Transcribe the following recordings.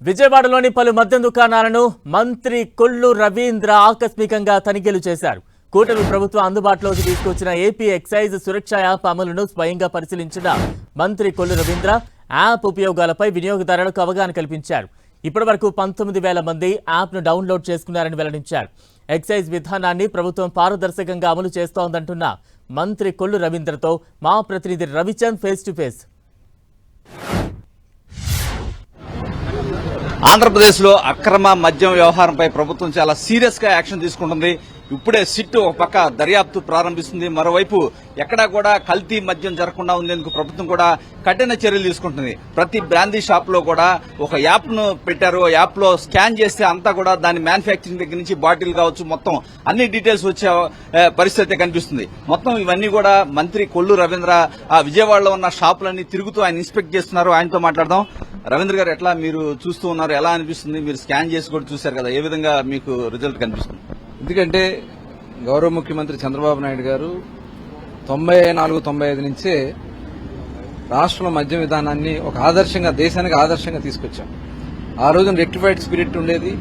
విజయవాడలోని పలు మద్యం దుకాణాలను మంత్రి కొల్లు రవీంద్ర ఆకస్మికంగా తనిఖీలు చేశారు. కూటమి ప్రభుత్వం అందుబాటులోకి తీసుకొచ్చిన ఏపీ ఎక్సైజ్ సురక్ష యాప్ అమలును స్వయంగా పరిశీలించిన మంత్రి కొల్లు రవీంద్ర యాప్ ఉపయోగాలపై వినియోగదారులకు అవగాహన కల్పించారు. ఇప్పటివరకు పంతొమ్మిది వేల మంది యాప్ను డౌన్లోడ్ చేసుకున్నారని వెల్లడించారు. ఎక్సైజ్ విధానాన్ని ప్రభుత్వం పారదర్శకంగా అమలు చేస్తోందంటున్న మంత్రి కొల్లు రవీంద్రతో మా ప్రతినిధి రవిచంద్ ఫేస్ టు ఫేస్ ఆంధ్రప్రదేశ్లో అక్రమ మద్యం వ్యవహారంపై ప్రభుత్వం చాలా సీరియస్గా యాక్షన్ తీసుకుంటుంది. ఇప్పుడే సిట్ ఒక పక్క దర్యాప్తు ప్రారంభిస్తుంది. మరోవైపు ఎక్కడా కూడా కల్తీ మద్యం జరగకుండా ఉండేందుకు ప్రభుత్వం కూడా కఠిన చర్యలు తీసుకుంటుంది. ప్రతి బ్రాందీ షాప్లో కూడా ఒక యాప్ను పెట్టారు. ఆ యాప్లో స్కాన్ చేస్తే అంతా కూడా దాని మ్యానుఫ్యాక్చరింగ్ దగ్గర నుంచి బాటిల్ కావచ్చు మొత్తం అన్ని డీటెయిల్స్ వచ్చే పరిస్థితి కనిపిస్తుంది. మొత్తం ఇవన్నీ కూడా మంత్రి కొల్లు రవీంద్ర ఆ విజయవాడలో ఉన్న షాపులన్నీ తిరుగుతూ ఆయన ఇన్స్పెక్ట్ చేస్తున్నారు. ఆయనతో మాట్లాడదాం. రవీంద్ర గారు ఎట్లా మీరు చూస్తూ ఉన్నారు? ఎలా అనిపిస్తుంది? మీరు స్కాన్ చేసి కూడా చూశారు కదా. ఏ విధంగా మీకు రిజల్ట్ కనిపిస్తుంది? ఎందుకంటే గౌరవ ముఖ్యమంత్రి చంద్రబాబు నాయుడు గారు తొంభై నాలుగు తొంభై ఐదు నుంచే రాష్ట్రంలో మద్యం విధానాన్ని ఒక ఆదర్శంగా దేశానికి ఆదర్శంగా తీసుకొచ్చాం. ఆ రోజున రెక్టిఫైడ్ స్పిరిట్ ఉండేది.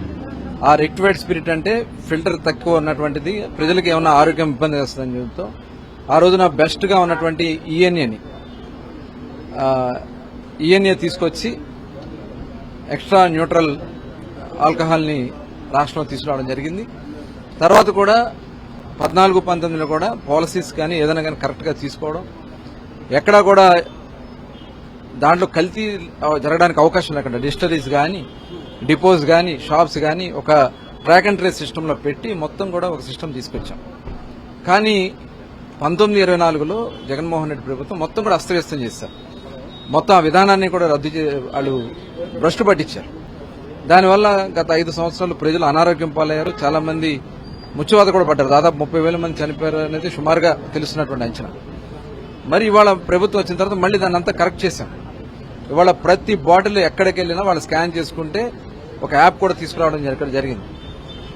ఆ రెక్టిఫైడ్ స్పిరిట్ అంటే ఫిల్టర్ తక్కువ ఉన్నటువంటిది. ప్రజలకు ఏమైనా ఆరోగ్యం ఇబ్బంది వస్తుందని చెబుతూ. ఆ రోజున బెస్ట్గా ఉన్నటువంటి ఈఎన్ఏని ఈఎన్ఏ తీసుకొచ్చి ఎక్స్ట్రా న్యూట్రల్ ఆల్కహాల్ని రాష్ట్రంలో తీసుకురావడం జరిగింది. తర్వాత కూడా పద్నాలుగు పంతొమ్మిదిలో కూడా పాలసీస్ కానీ ఏదైనా కానీ కరెక్ట్గా తీసుకోవడం. ఎక్కడా కూడా దాంట్లో కల్తీ జరగడానికి అవకాశం లేకుండా డిస్టరీస్ కానీ డిపోస్ కానీ షాప్స్ కానీ ఒక ట్రాక్ అండ్ ట్రేస్ సిస్టంలో పెట్టి మొత్తం కూడా ఒక సిస్టమ్ తీసుకొచ్చాం. కానీ పంతొమ్మిది ఇరవై నాలుగులో జగన్మోహన్ రెడ్డి ప్రభుత్వం మొత్తం కూడా అస్తవ్యస్తం చేశారు. మొత్తం ఆ విధానాన్ని కూడా రద్దు చే వాళ్ళు భ్రష్టు పట్టించారు. దానివల్ల గత ఐదు సంవత్సరాలు ప్రజలు అనారోగ్యం పాలయ్యారు. చాలా మంది ముచ్చువాత కూడా పడ్డారు. దాదాపు ముప్పై వేల మంది చనిపోయారు అనేది సుమారుగా తెలుస్తున్నటువంటి అంచనా. మరి ఇవాళ ప్రభుత్వం వచ్చిన తర్వాత మళ్ళీ దాన్ని అంతా కరెక్ట్ చేశాం. ఇవాళ ప్రతి బాటిల్ ఎక్కడికి వెళ్ళినా వాళ్ళు స్కాన్ చేసుకుంటే ఒక యాప్ కూడా తీసుకురావడం జరగ- జరిగింది.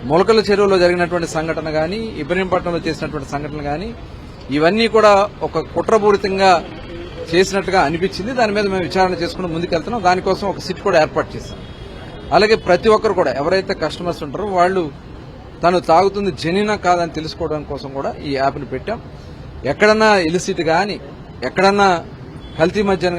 మొలకల చెరువులో జరిగినటువంటి సంఘటన కానీ ఇబ్రహీంపట్నంలో చేసినటువంటి సంఘటన కానీ ఇవన్నీ కూడా ఒక కుట్రపూరితంగా చేసినట్టుగా అనిపించింది. దాని మీద మేము విచారణ చేసుకుని ముందుకెళ్తున్నాం. దానికోసం ఒక సిట్ కూడా ఏర్పాటు చేశాం. అలాగే ప్రతి ఒక్కరు కూడా ఎవరైతే కస్టమర్స్ ఉంటారో వాళ్ళు తను తాగుతుంది జెన్యునా కాదని తెలుసుకోవడం కోసం కూడా ఈ యాప్ని పెట్టాం. ఎక్కడన్నా ఇలిసిట్ కానీ ఎక్కడన్నా కల్తీ మధ్యాహ్నం